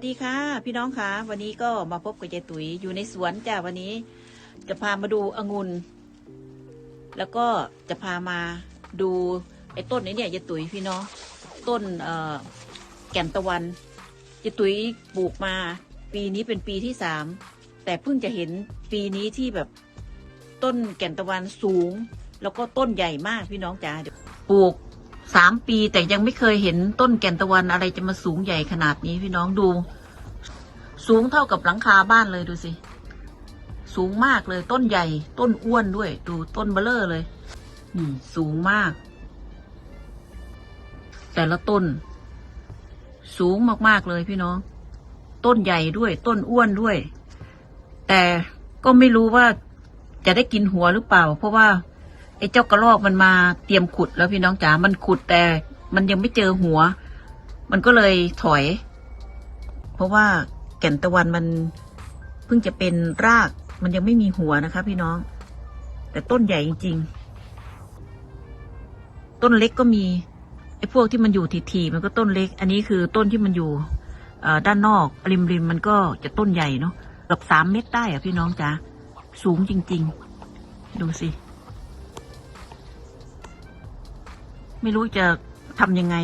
สดีค่ะ พี่น้องค่ะ วันนี้ก็มาพบกับยายตุ๋ยอยู่ในสวนจ้าวันนี้ จะพามาดูองุ่นแล้วก็จะพามาดูไอ้ต้นนี้เนี่ยยายตุ๋ยพี่น้องต้นเอ่อแก่นตะวันยายตุ๋ยปลูกมา ปีนี้เป็นปีที่สามแต่เพิ่งจะเห็นปีนี้ที่แบบต้นแก่นตะวันสูง แล้วก็ต้นใหญ่มากพี่น้องจ้าปลูก สามปีแต่ยังไม่เคยเห็นต้นแก่นตะวันอะไรจะมาสูงใหญ่ขนาดนี้พี่น้องดู สูงเท่ากับหลังคาบ้านเลยดูสิ สูงมากเลยต้นใหญ่ ต้นอ้วนด้วย ดูต้นเบลเลอร์เลยนี่สูงมาก แต่ละต้น สูงมากๆเลยพี่น้อง ต้นใหญ่ด้วย ต้นอ้วนด้วย แต่ก็ไม่รู้ว่าจะได้กินหัวหรือเปล่า เพราะว่า ไอ้เจ้ากระรอกมันมาเตรียมขุดแล้วพี่น้องจ๋า มันขุดแต่ มันยังไม่เจอหัว มันก็เลยถอย เพราะว่าแก่นตะวันมันเพิ่งจะเป็นราก มันยังไม่มีหัวนะคะ พี่น้อง แต่ต้นใหญ่จริงๆ ต้นเล็กก็มีไอ้พวกที่มันอยู่ทีๆมันก็ต้นเล็ก อันนี้คือต้นที่มันอยู่ด้านนอกริมริมๆมันก็จะต้นใหญ่เนาะเกือบสามเมตรได้อะพี่น้องจ๋าสูงจริง ๆ ดูสิ ไม่รู้จะทำยังไง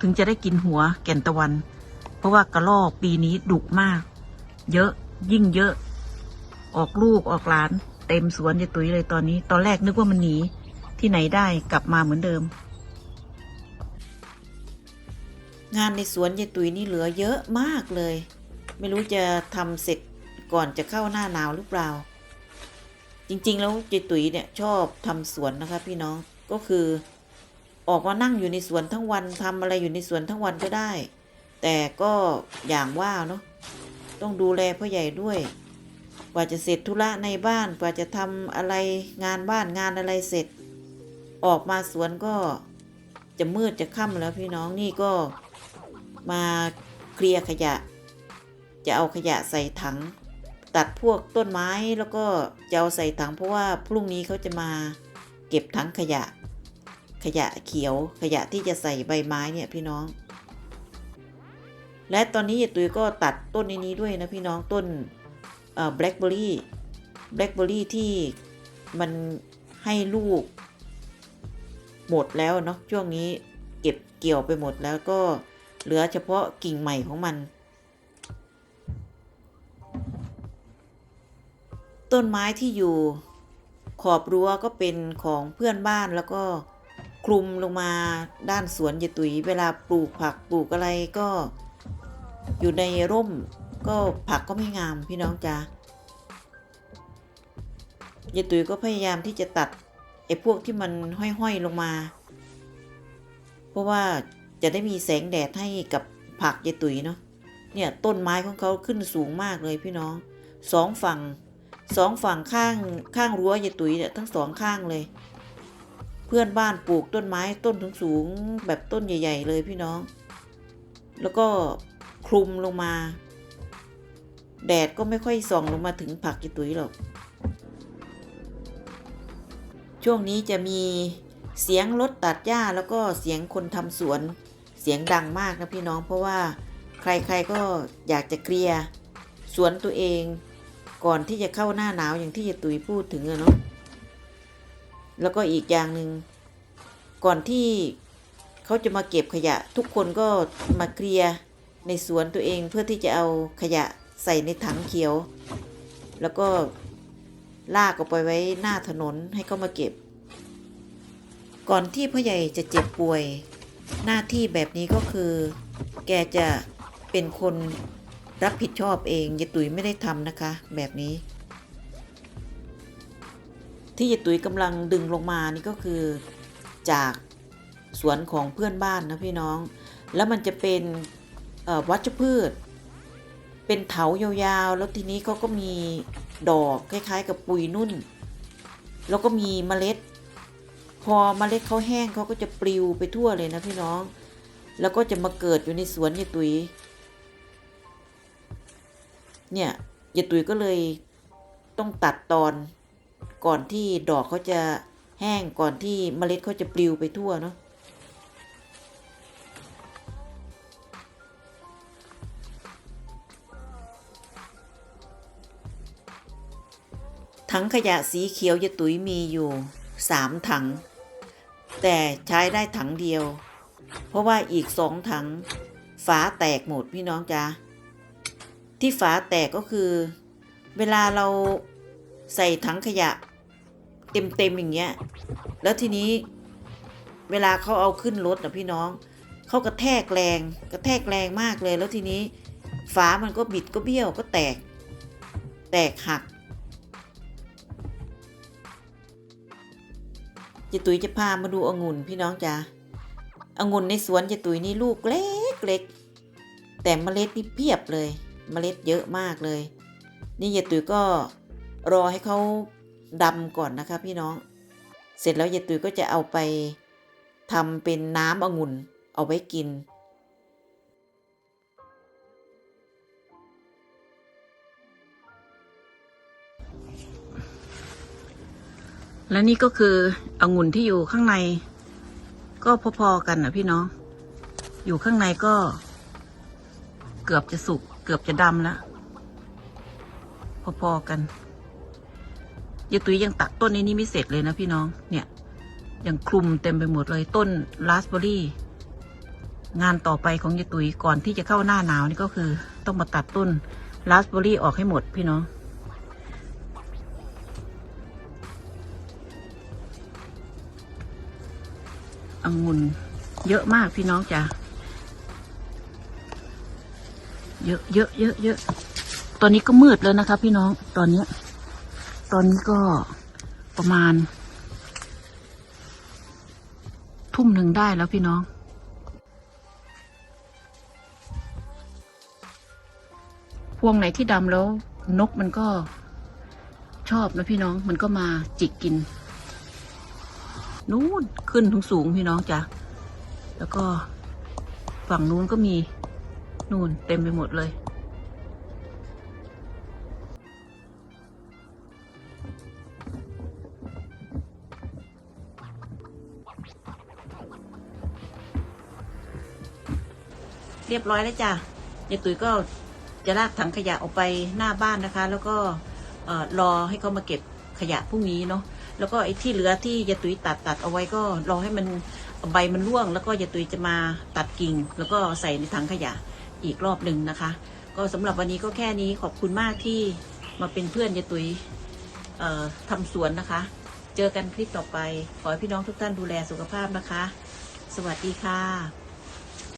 ถึงจะได้กินหัวแก่นตะวัน เพราะว่ากระรอกปีนี้ดุมาก เยอะยิ่งเยอะ ออกลูกออกหลาน เต็มสวนยายตุ๋ยเลยตอนนี้ ตอนแรกนึกว่ามันหนี ที่ไหนได้กลับมาเหมือนเดิม งานในสวนยายตุ๋ยนี่เหลือเยอะมากเลย ไม่รู้จะทำเสร็จก่อนจะเข้าหน้าหนาวหรือเปล่า จริงๆ แล้วยายตุ๋ยเนี่ยชอบทำสวนนะคะพี่น้องก็คือ ออกมานั่งอยู่ในสวนทั้งวันทำอะไรอยู่ในสวนทั้งวันก็ได้ แต่ก็อย่างว่าเนาะต้องดูแลพ่อใหญ่ด้วย กว่าจะเสร็จธุระในบ้านกว่าจะทำอะไรงานบ้านงานอะไรเสร็จ ออกมาสวนก็จะมืดจะค่ำแล้วพี่น้องนี่ก็มาเคลียร์ขยะ จะเอาขยะใส่ถัง ตัดพวกต้นไม้แล้วก็จะเอาใส่ถังเพราะว่าพรุ่งนี้เขาจะมาเก็บถังขยะ ขยะเขียวขยะที่จะใส่ใบไม้เนี่ยพี่น้อง และตอนนี้ยายตุยก็ตัดต้นในนี้ด้วยนะพี่น้องต้นแบล็คเบอร์รี่แบล็คเบอร์รี่ที่มันให้ลูก หมดแล้วเนาะช่วงนี้เก็บเกี่ยวไปหมดแล้วก็เหลือเฉพาะกิ่งใหม่ของมัน ต้นไม้ที่อยู่ขอบรั้วก็เป็นของเพื่อนบ้านแล้วก็ คลุมลงมาด้านสวนยายตุ๋ยเวลาปลูกผักปลูกอะไรก็อยู่ในร่มก็ผักก็ไม่งามพี่น้องจ้ายายตุ๋ยก็พยายามที่จะตัดไอ้พวกที่มันห้อยๆลงมา เพราะว่าจะได้มีแสงแดดให้กับผักยายตุ๋ยเนาะเนี่ยต้นไม้ของเขาขึ้นสูงมากเลยพี่น้องสองฝั่งสองฝั่งข้างข้างรั้วยายตุ๋ยเนี่ยทั้งสองข้างเลย พื่อนบ้านปลูกต้นไม้ต้นถึงสูงแบบต้นใหญ่ ๆ เลยพี่น้อง แล้วก็คลุมลงมา แดดก็ไม่ค่อยส่องลงมาถึงผักยายตุ๋ยหรอก ช่วงนี้จะมีเสียงรถตัดหญ้าแล้วก็เสียงคนทำสวนเสียงดังมากนะพี่น้องเพราะว่าใครๆก็อยากจะเคลียร์สวนตัวเอง ก่อนที่จะเข้าหน้าหนาวอย่างที่ยายตุ๋ยพูดถึงอะเนาะ แล้วก็อีกอย่างหนึ่งก่อนที่เขาจะมาเก็บขยะ ทุกคนก็มาเคลียร์ในสวนตัวเองเพื่อที่จะเอาขยะใส่ในถังเขียว แล้วก็ลากออกไปไว้หน้าถนนให้เขามาเก็บ ก่อนที่พ่อใหญ่จะเจ็บป่วย หน้าที่แบบนี้ก็คือ แกจะเป็นคนรับผิดชอบเองยายตุ๋ยไม่ได้ทำนะคะ แบบนี้ ที่ยายตุ๋ยกำลังดึงลงมานี่ก็คือจากสวนของเพื่อนบ้านนะพี่น้อง แล้วมันจะเป็นวัชพืช เป็นเถายาวๆ แล้วทีนี้เขาก็มีดอกคล้ายๆ กับปุยนุ่น แล้วก็มีเมล็ด พอเมล็ดเขาแห้งเขาก็จะปลิวไปทั่วเลยนะพี่น้อง แล้วก็จะมาเกิดอยู่ในสวนยายตุ๋ยเนี่ยยายตุ๋ยก็เลยต้องตัดตอน ก่อนที่ดอกเขาจะแห้งก่อนที่เมล็ดเขาจะปลิวไปทั่วเนาะถังขยะสีเขียว ยะตุ๋ยมีอยู่สามถัง แต่ใช้ได้ถังเดียว เพราะว่าอีกสองถัง ฝาแตกหมดพี่น้องจ้าที่ฝาแตกก็คือ เวลาเราใส่ถังขยะ เต็มๆอย่างเงี้ย แล้วทีนี้เวลาเขาเอาขึ้นรถนะพี่น้อง เขากระแทกแรงกระแทกแรงมากเลย แล้วทีนี้ฝามันก็บิดก็เบี้ยวก็แตก แตกหักเจตุยจะพามาดูองุ่นพี่น้องจ้าองุ่นในสวนเจตุยนี่ลูกเล็กเล็กแต่เมล็ดนี่เพียบเลย เมล็ดเยอะมากเลย นี่เจตุยก็รอให้เขา ดำก่อนนะคะพี่น้อง เสร็จแล้วเจตุยก็จะเอาไปทำเป็นน้ำองุ่นเอาไว้กิน และนี่ก็คือองุ่นที่อยู่ข้างใน ก็พอๆกันนะพี่น้อง อยู่ข้างในก็ เกือบจะสุก เกือบจะดำแล้วพอๆกัน ยายตุ้ยยังตัดต้นนี้นี่ไม่เสร็จเลยนะพี่น้อง เนี่ยยังคลุมเต็มไปหมดเลยต้นราสเบอรี่ งานต่อไปของยายตุ้ยก่อนที่จะเข้าหน้าหนาวนี่ก็คือ ต้องมาตัดต้นราสเบอรี่ออกให้หมดพี่น้ององุ่นเยอะมากพี่น้องจ้ะเยอะเยอะเยอะเยอะตอนนี้ก็มืดแล้วนะคะ พี่น้องตอนนี้ ตอนนี้ก็ประมาณ ทุ่มหนึ่งได้แล้วพี่น้อง พวงไหนที่ดำแล้วนกมันก็ชอบนะพี่น้องมันก็มาจิกกิน นู้นขึ้นถึงสูงพี่น้องจ้ะ แล้วก็ฝั่งนู้นก็มี นู่นเต็มไปหมดเลย เรียบร้อยแล้วจ้ะยายตุ๋ยก็จะลากถังขยะออกไปหน้าบ้านนะคะ แล้วก็เอ่อรอให้เขามาเก็บขยะพรุ่งนี้เนาะแล้วก็ไอ้ที่เหลือที่ยายตุ๋ยตัดตัดเอาไว้ก็รอให้มันใบมันร่วง แล้วก็ยายตุ๋ยจะมาตัดกิ่ง แล้วก็ใส่ในถังขยะอีกรอบหนึ่งนะคะ ก็สำหรับวันนี้ก็แค่นี้ขอบคุณมากที่มาเป็นเพื่อนยายตุ๋ยเอ่อทำสวนนะคะ เจอกันคลิปต่อไป ขอให้พี่น้องทุกท่านดูแลสุขภาพนะคะ สวัสดีค่ะ